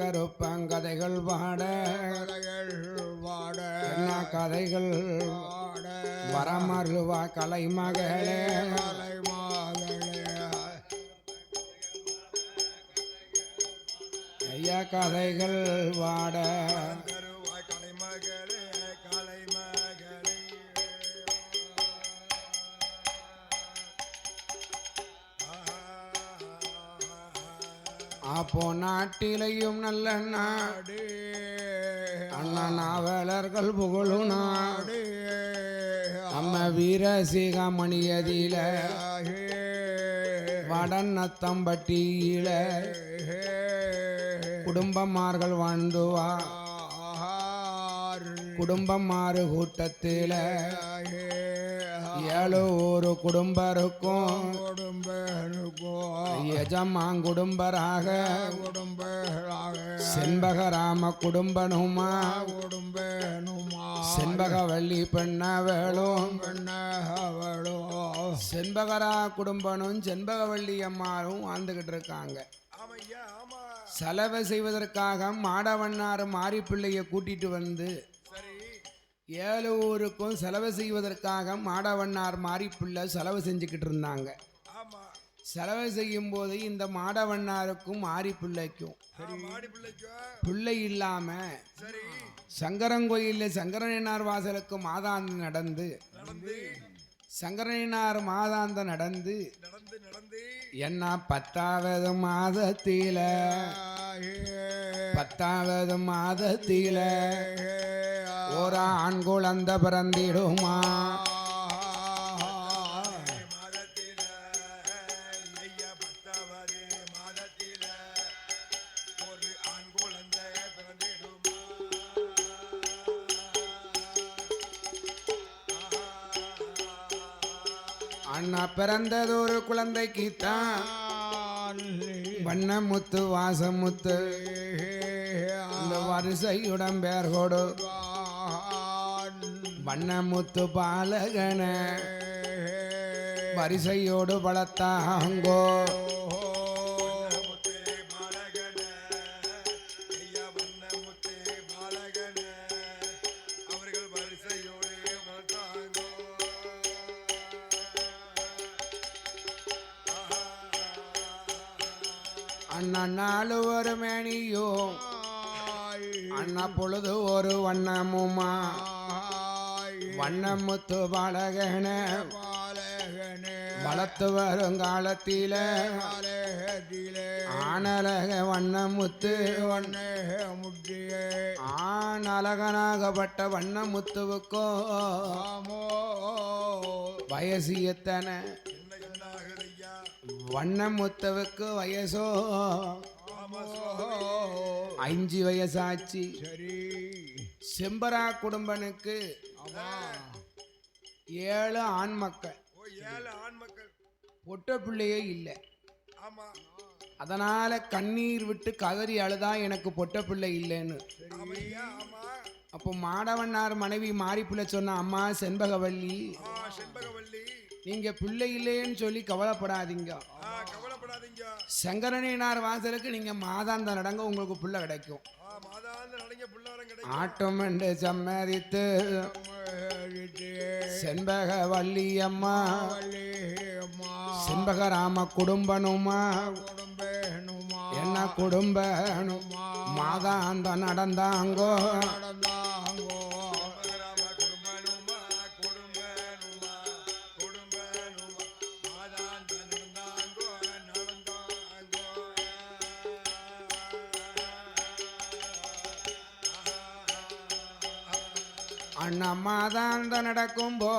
கருப்பங்கதைகள் பாட. கதைகள் வாட கதைகள் வாட வரமருவா கலைமகளே. கலை மகளே ஐயா கதைகள் வாட கருவாய் கலைமகளே அப்போ நாட்டிலையும் நல்ல நாடு. அண்ணா நாவலர்கள் புகழும் புகழுனா நம்ம வீரசிகமணியதில வடநத்தம்பட்டியில குடும்பமார்கள் வாழ்ந்துவா குடும்பமாறு கூட்டத்தில ஏழு ஒரு குடும்பருக்கும் குடும்ப செண்பகராம குடும்பனுமா? செண்பகவள்ளி பெண்ணவேளும் செண்பகரா குடும்பனும் செண்பகவள்ளி அம்மாரும் வாழ்ந்துகிட்டு இருக்காங்க. செலவை செய்வதற்காக மாடவண்ணாறு மாரிப்பிள்ளைய கூட்டிட்டு வந்து ஏழு ஊருக்கும் செலவு செய்வதற்காக மாடவண்ணார் மாரிப்பிள்ளை செலவு செஞ்சுக்கிட்டு இருந்தாங்க. செலவு செய்யும் போது இந்த மாடவண்ணாருக்கும் மாரிப்பிள்ளைக்கும் பிள்ளை இல்லாம சங்கரங்கோயிலில் சங்கரனார் வாசலுக்கு மாதாந்தம் நடந்து சங்கரனார் மாதாந்தம் நடந்து என்ன பத்தாவது மாதத்தில பத்தாவது மாதத்தில ஒரு ஆண் குழந்தை பிறந்திடுமா? அண்ணா பிறந்தது ஒரு குழந்தைக்கு தான் வண்ணமுத்து வாசமுத்து. இந்த வரிசையுடன் பேர் கொடு. வண்ணமுத்து பாலகன. வரிசையோடு பலத்தாங்கோ அண்ணா நாலு ஒரு மேனியோ. அண்ணா பொழுது ஒரு வண்ணமுமா. வண்ணமுத்து பாலகன. வளர்த்து வருங்காலத்தில ஆனலக வண்ணமுத்து. ஆனலகனாகப்பட்ட வண்ணமுத்துவுக்கோ. வயசு எத்தனை? வண்ணமுத்துவுக்கு வயசோ? அஞ்சு வயசாச்சு. சரி. செம்பரா குடும்பனுக்கு ஏழு ஆண் மக்கள். பொட்ட பிள்ளையே இல்லை. அதனால கண்ணீர் விட்டு கதறி அழுதா எனக்கு பொட்ட பிள்ளை இல்லைன்னு. அப்போ மாடவண்ணார் மனைவி மாரிப்புள்ள சொன்ன அம்மா செண்பகவல்லி. செண்பகவல்லி. நீங்க பிள்ளை இல்லைன்னு சொல்லி கவலைப்படாதீங்க. கவலைப்படாதீங்க. சங்கரனினார் வாசலுக்கு நீங்க மாதாந்த நடங்க உங்களுக்கு பிள்ளை கிடைக்கும். ஆ மாதாந்த நடிங்க புள்ளாரம் கிடைக்கும். ஆட்டம் என்று சம்மதித்து செண்பகவல்லி அம்மா செண்பகராம குடும்பனுமா குடும்பேனுமா. என்ன குடும்பனும். மாதாந்த நடந்தாங்கோ. நடந்தாங்கோ. நடந்தாங்கோ அண்ணா மாதாந்த நடக்கும்போ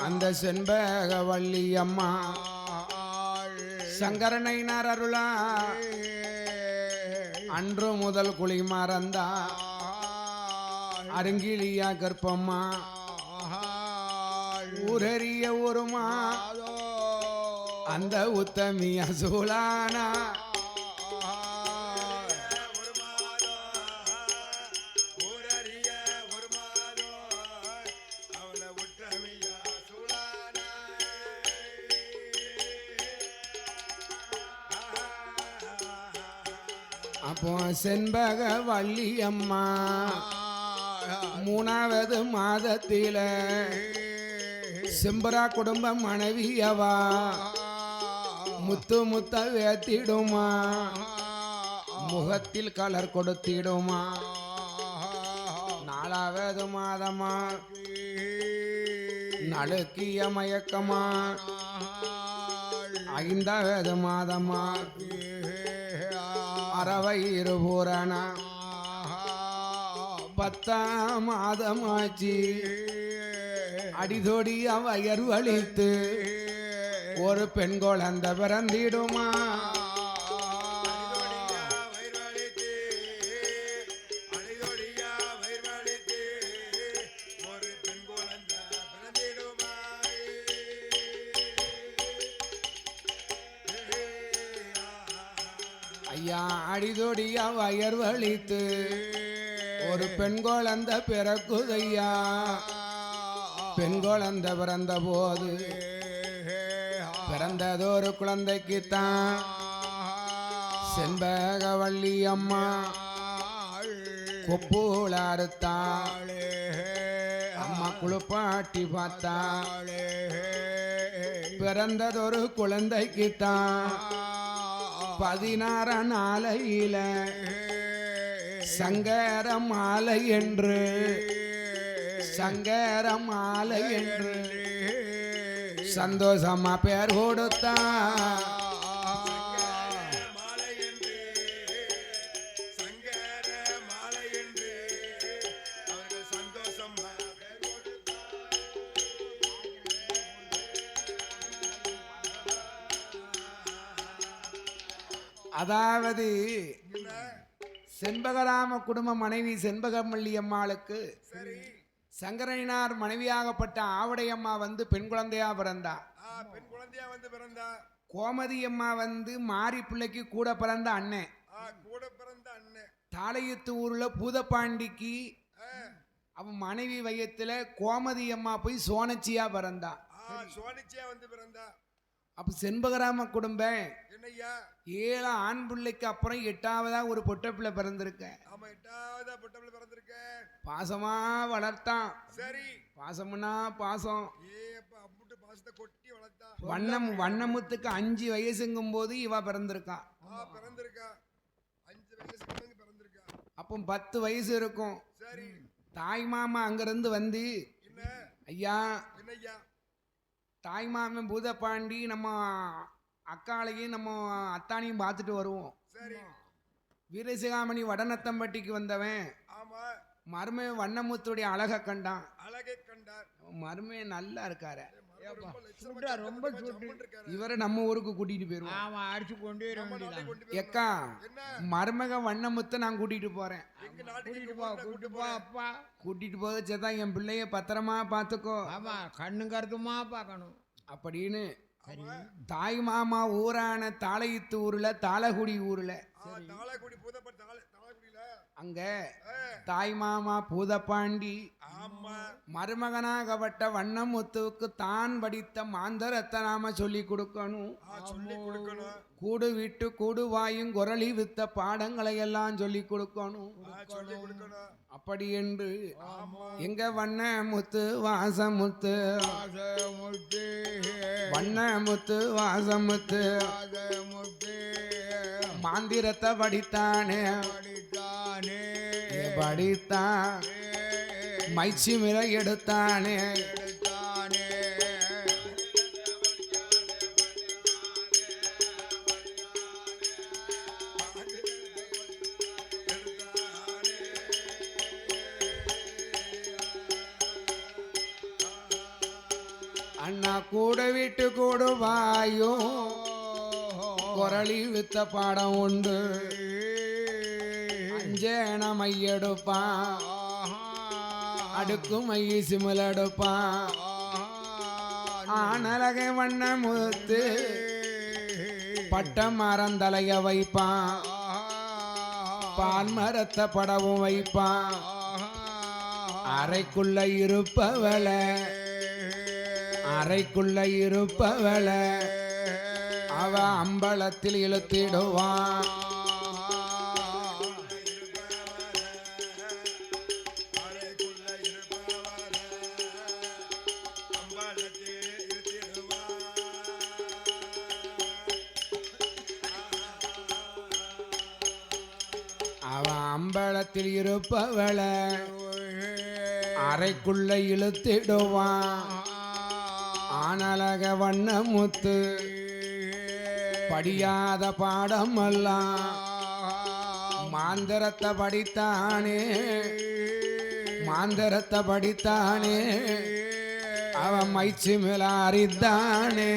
அந்த செண்பகவல்லி அம்மா சங்கரனைனார் அருளா அன்று முதல் குழி மறந்தா. அருங்கிலியா கற்பம்மா. ஊரறிய ஒருமா. அந்த உத்தமிய சூலானா சுழானாய் செண்பக வள்ளியம்மா. மூணாவது மாதத்தில செம்பரா குடும்ப மனைவியவா முத்து முத்த வேத்திடுமா. முகத்தில் கலர் கொடுத்திடுமா. நாலாவது மாதமா. நடுக்கிய மயக்கமா. ஐந்தாவது மாதமா. அறவை இருபூரண பத்தாம் மாதமாச்சு. அடிதொடி வயர் வலித்து ஒரு பெண் குழந்தை பிறந்திடுமா? ஐயா அடிதொடிய வயர் வலித்து. ஒரு பெண் குழந்த பிறக்குதையா? பெண் குழந்த பிறந்த போது பிறந்ததொரு குழந்தைக்குத்தான். செண்பகவள்ளி அம்மா கொப்பூல அறுத்தான் அம்மா குளிப்பாட்டி பார்த்தா. பிறந்ததொரு குழந்தைக்குத்தான். பதினாறு நாளையில சங்கர மாலை என்று சங்கர மாலை என்று சந்தோஷமா பேர் கொடுத்தான் அதாவது செண்பகராம குடும்ப மனைவி செண்பகமல்லி அம்மாளுக்கு சரி. சங்கரனார் மனைவியாகப்பட்ட ஆவடையம்மா வந்து பெண் குழந்தையா பிறந்தா. பெண் குழந்தையா வந்து பிறந்தா. கோமதி அம்மா வந்து மாரி பிள்ளைக்கு கூட பிறந்த அண்ணன் கூட பிறந்த அண்ணன் தாளையத்து ஊர்ல பூதப்பாண்டிக்கு அவன் மனைவி வயத்துல கோமதி அம்மா போய் சோனச்சியா பிறந்தா. சோனிச்சியா வந்து பிறந்தா. அப்ப செண்பகராம குடும்பம். என்னய்யா? ஏழு ஆண் பிள்ளைக்கு அப்புறம் எட்டாவதா ஒரு பொட்ட பிள்ளை பிறந்திருக்க. ஆமா எட்டாவது பொட்டபிள் பிறந்திருக்க. பாசமா வளர்த்தான். சரி. பாசம்னா பாசம். ஏ அப்ப அம்புட்டு பாசத்தை கொட்டி வளர்த்தா. வண்ணம் வண்ணமுத்துக்கு அஞ்சு வயசுங்கும் போது இவ பிறந்திருக்கா. பிறந்திருக்கா. அஞ்சு வயசு பிள்ளைங்க பிறந்திருக்கா. அப்போ பத்து வயசு இருக்கும். சரி. தாய் மாமா அங்கிருந்து வந்து ஐயா என்னய்யா? தாய் மாமன் பூதப்பாண்டி நம்ம அக்காளையும் நம்ம அத்தானையும் பார்த்துட்டு வருவோம். சரி. வீரசிகாமணி வடநத்தம்பட்டிக்கு வந்தவன். ஆமா. மருமன் வண்ணமுத்துடைய அழகை கண்டான். அழகை கண்டார். மருமன் நல்லா இருக்காரு. ரொம்ப சுட்டு. இவரை நம்ம ஊருக்கு கூட்டிட்டு போயிருவோம். ஆமா அடிச்சு கொண்டு வர எக்கா மருமக வண்ணமுத்தை நான் கூட்டிட்டு போறேன். கூட்டிட்டு போ கூட்டிட்டு கூட்டிட்டு போ. அப்பா. கூட்டிட்டு போதச்சதான் என் பிள்ளைய பத்திரமா பார்த்துக்கோ. ஆமா கண்ணு கருத்துமா பார்க்கணும். அப்படின்னு. தாய் மாமா ஊரான தாளையத்து ஊர்ல தாளகுடி ஊர்ல. அங்க தாய் மாமா பூதப்பாண்டி ஆமா. மருமகனாகப்பட்ட வண்ணமுத்துவுக்கு தான் படித்த மாந்தரத்தை நாம சொல்லி கொடுக்கணும். ஆ, சொல்லி கொடுக்கணும். கூடு விட்டு கூடு வாயும் குரலி வித்த பாடங்களை எல்லாம் சொல்லி கொடுக்கணும். ஆ, சொல்லி கொடுக்கணும். அப்படி என்று எங்க வண்ணமுத்து வாசமுத்து ஆசமுத்து வண்ணமுத்து வாசமுத்து மாந்திரத்தை படித்தானே. படித்தானே. படித்தான் மைச்சி மிர எடுத்தானே. அண்ணா கூட விட்டு கூடு வாயும் குரலி வித்த பாடம் உண்டு. அஞ்சேன மையெடுப்பான். அடுக்கு மைய சிமில் எடுப்பான் ஆனலகை வண்ண முத்து பட்ட மரம் தலைய வைப்பான். பால் மரத்தை படவும் வைப்பான். அறைக்குள்ள இருப்பவள அறைக்குள்ள இருப்பவள அவ அம்பலத்தில் இழுத்திடுவான். அம்பலத்தில் இருப்பவள அறைக்குள்ள இழுத்திடுவான். ஆனலக வண்ணமுத்து படியாத பாடமெல்லாம் மாந்தரத்தை படித்தானே. மாந்தரத்தை படித்தானே. அவன் மைச்சு மேல அறிந்தானே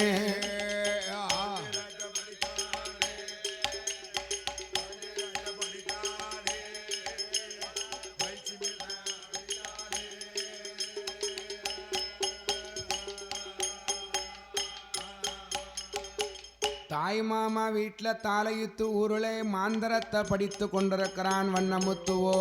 தாய் மாமா வீட்டில் தாலையுத்து உருளை மாந்தரத்தை படித்து கொண்டிருக்கிறான் வண்ணமுத்துவோ.